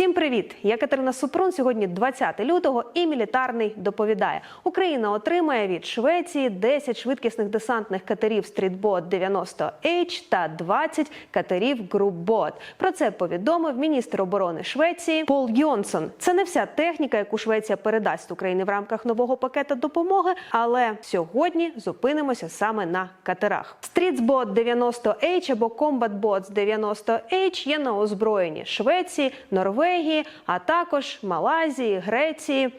Всім привіт! Я Катерина Супрун. Сьогодні 20 лютого і мілітарний доповідає. Україна отримає від Швеції 10 швидкісних десантних катерів Стрітбот 90 h та 20 катерів Групбот. Про це повідомив міністр оборони Швеції Пол Йонсон. Це не вся техніка, яку Швеція передасть Україні в рамках нового пакета допомоги. Але сьогодні зупинимося саме на катерах. Стрітбот 90 h або Bots 90 h є на озброєнні Швеції, Норвегії, а також Малайзії, Греції.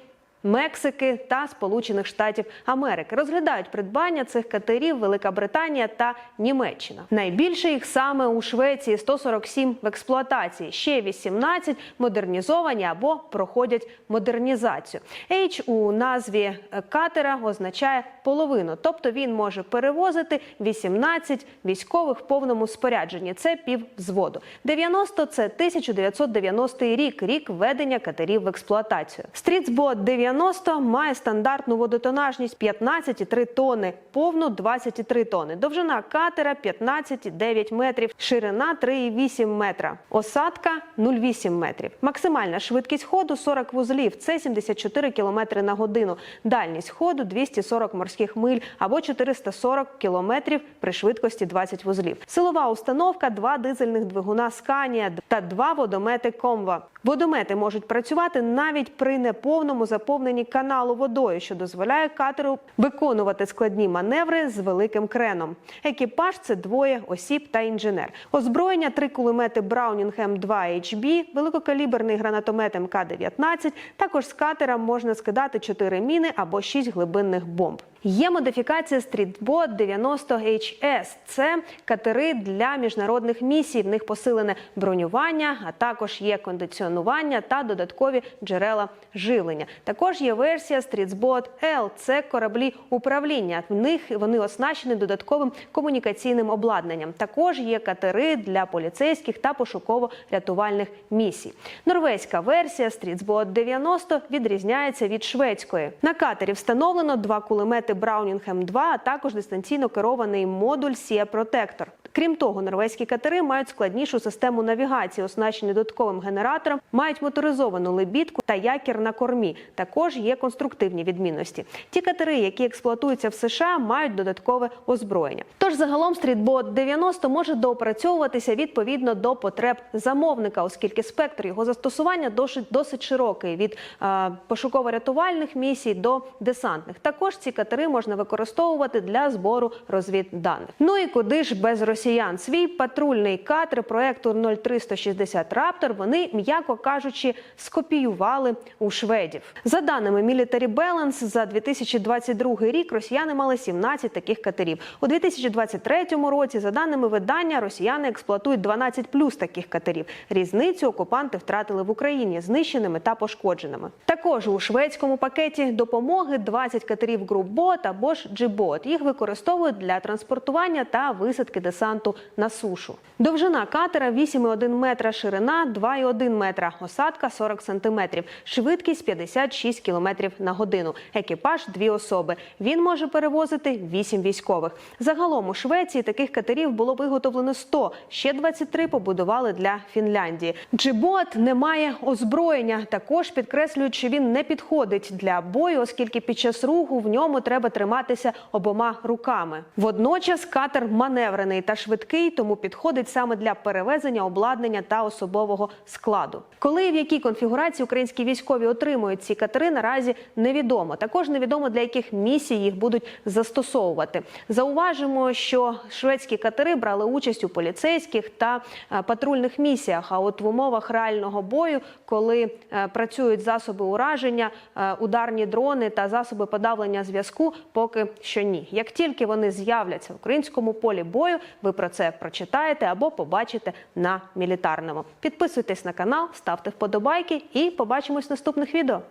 Мексики та Сполучених Штатів Америки розглядають придбання цих катерів Велика Британія та Німеччина. Найбільше їх саме у Швеції 147 в експлуатації. Ще 18 модернізовані або проходять модернізацію. H у назві катера означає половину, тобто він може перевозити 18 військових в повному спорядженні. Це пів взводу. 90 – це 1990 рік, рік введення катерів в експлуатацію. Стрітсбот 90 має стандартну водотонажність 15,3 тонни, повну 23 тонни. Довжина катера 15,9 метрів, ширина 3,8 метра, осадка 0,8 метрів. Максимальна швидкість ходу 40 вузлів, це 74 км на годину. Дальність ходу 240 морських миль або 440 км при швидкості 20 вузлів. Силова установка, два дизельних двигуна Сканія та два водомети Комва. Водомети можуть працювати навіть при неповному заповненні каналу водою, що дозволяє катеру виконувати складні маневри з великим креном. Екіпаж це двоє осіб та інженер. Озброєння три кулемети Браунінг М2 HB, великокаліберний гранатомет МК-19. Також з катера можна скидати 4 міни або 6 глибинних бомб. Є модифікація Стрітбот 90 HS. Це катери для міжнародних місій. В них посилене бронювання, а також є кондиціонування та додаткові джерела живлення. Також є версія Стрітбот L. Це кораблі управління. В них вони оснащені додатковим комунікаційним обладнанням. Також є катери для поліцейських та пошуково-рятувальних місій. Норвезька версія Стрітбот 90 відрізняється від шведської. На катері встановлено два кулемети Браунінг М2, а також дистанційно керований модуль Сія Протектор. Крім того, норвезькі катери мають складнішу систему навігації, оснащені додатковим генератором, мають моторизовану лебідку та якір на кормі. Також є конструктивні відмінності. Ті катери, які експлуатуються в США, мають додаткове озброєння. Тож загалом стрітбот 90 може доопрацьовуватися відповідно до потреб замовника, оскільки спектр його застосування досить досить широкий від е, пошуково-рятувальних місій до десантних. Також ці катери можна використовувати для збору розвідданих. Ну і куди ж без росіян? Свій патрульний катер проекту 0360 Раптор вони, м'яко кажучи, скопіювали у шведів. За даними Military Balance, за 2022 рік росіяни мали 17 таких катерів. У 2023 році, за даними видання, росіяни експлуатують 12 плюс таких катерів. Різницю окупанти втратили в Україні знищеними та пошкодженими. Також у шведському пакеті допомоги 20 катерів Групбот або ж Джибот. Їх використовують для транспортування та висадки десанту на сушу. Довжина катера 8,1 метра, ширина 2,1 метра, осадка 40 сантиметрів, швидкість 56 кілометрів на годину. Екіпаж дві особи. Він може перевозити 8 військових. Загалом у Швеції таких катерів було виготовлено 100, ще 23 побудували для Фінляндії. Джибот не має озброєння. Також підкреслюють, що він не підходить для бою, оскільки під час руху в ньому треба триматися обома руками. Водночас катер маневрений та швидкий, тому підходить саме для перевезення обладнання та особового складу. Коли і в якій конфігурації українські військові отримують ці катери, наразі невідомо. Також невідомо для яких місій їх будуть застосовувати. Зауважимо, що шведські катери брали участь у поліцейських та е, патрульних місіях. А от в умовах реального бою, коли е, працюють засоби ураження, е, ударні дрони та засоби подавлення зв'язку, поки що ні. Як тільки вони з'являться в українському полі бою, ви про це прочитаєте або побачите на мілітарному. Підписуйтесь на канал, ставте вподобайки і побачимось в наступних відео.